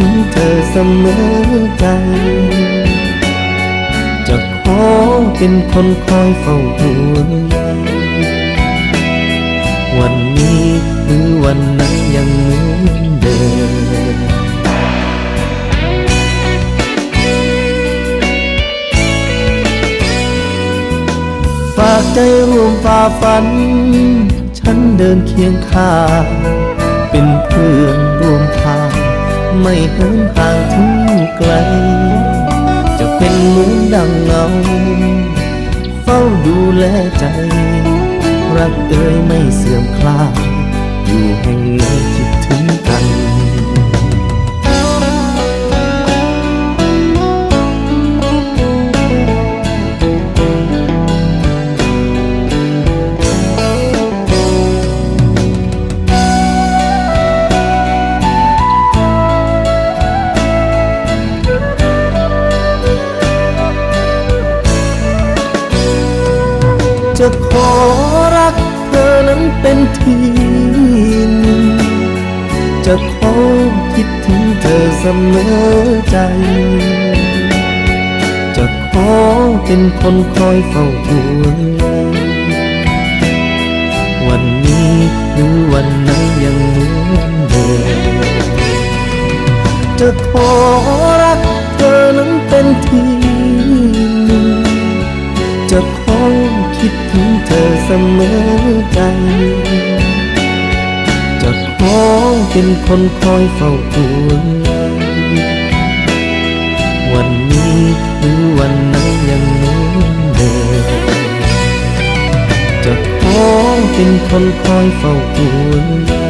ถึงเธอเสมอใจ จะขอเป็นคนคอยเฝ้าห่วงใยวันนี้หรือวันนั้นยังเหมือนเดิมฝากใจร่วมฝ่าฟัน ฉันเดินเคียงข้างเป็นเพื่อน ไม่เหินห่างถึงไกล จะเป็นเหมือนดังเงา เฝ้าดูแลใจ รักเอ่ยไม่เสื่อมคลายอยู่แห่งไหน จะขอรักเธอนั้นเป็นทีหนึ่งจะขอคิดถึงเธอเสมอใจ จะขอเป็นคนคอยเฝ้าห่วงใยวันนี้หรือวันไหนยังเหมือนเดิมจะขอรักเธอนั้นเป็นที เสมอใจจะขอเป็นคนคอยเฝ้าดูวันนี้หรือวันไหนยังเหมือนเดิมจะขอเป็นคนคอยเฝ้าห่วงใย